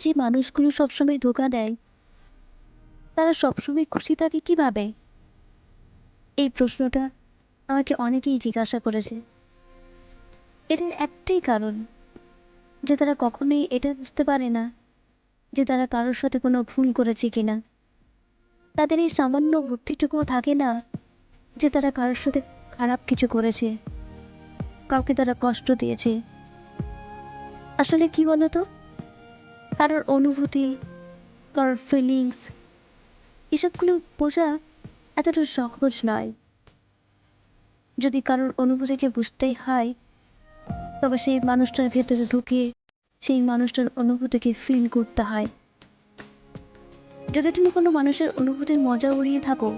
যে মানুষগুলো সবসময় ধোকা দেয়, তারা সবসময় খুশি থাকে কীভাবে? এই প্রশ্নটা আমাকে অনেকেই জিজ্ঞাসা করেছে। এটার একটাই কারণ যে তারা কখনোই এটা বুঝতে পারে না যে তারা কারোর সাথে কোনো ভুল করেছে কিনা। তাদের এই সামান্য বুদ্ধিটুকুও থাকে না যে তারা কারোর সাথে খারাপ কিছু করেছে, কাউকে তারা কষ্ট দিয়েছে। আসলে কি বলতো? কারোর অনুভূতি কারোর ফিলিংস এসবগুলো বোঝা এতটা সহজ নয়। যদি কারোর অনুভূতিকে বুঝতেই হয়, তবে সেই মানুষটার ভেতরে ঢুকে সেই মানুষটার অনুভূতিকে ফিল করতে হয়। যদি তুমি কোনো মানুষের অনুভূতির মজা উড়িয়ে থাকো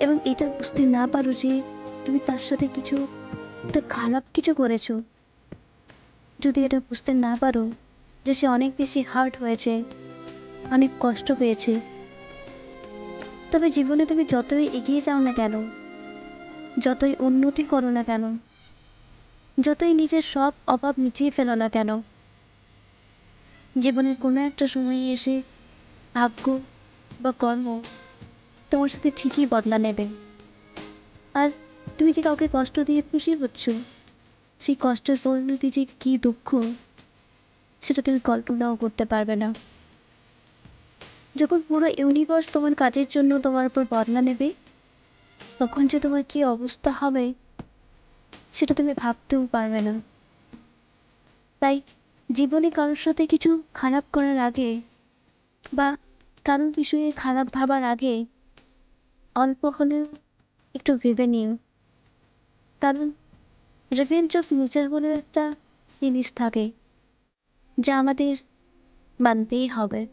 এবং এটা বুঝতে না পারো যে তুমি তার সাথে কিছু, একটা খারাপ কিছু করেছ, যদি এটা বুঝতে না পারো যে সে অনেক বেশি হার্ট হয়েছে, অনেক কষ্ট পেয়েছে। তবে জীবনে তুমি যতই এগিয়ে যাও না কেন, যতই উন্নতি করো না কেন, যতই নিজের সব অভাব মিটিয়ে ফেলো না কেন, জীবনের কোনো একটা সময়ে এসে ভাগ্য বা কর্ম তোমার সাথে ঠিকই বদলা নেবে। আর তুমি যে কাউকে কষ্ট দিয়ে খুশি হচ্ছ, সেই কষ্টের পরিণতি যে কী দুঃখ সেটা তুমি কল্পনাও করতে পারবে না। যখন পুরো ইউনিভার্স তোমার কাজের জন্য তোমার উপর বদলা নেবে, তখন যে তোমার কী অবস্থা হবে, সেটা তুমি ভাবতেও পারবে না। তাই জীবনে কারোর সাথে কিছু খারাপ করার আগে বা কারোর বিষয়ে খারাপ ভাবার আগে অল্প হলেও একটু ভেবে নিও। কারণ রিভেঞ্জ অফ নেচার বলে একটা জিনিস থাকে। যা আমাদের মানতেই হবে।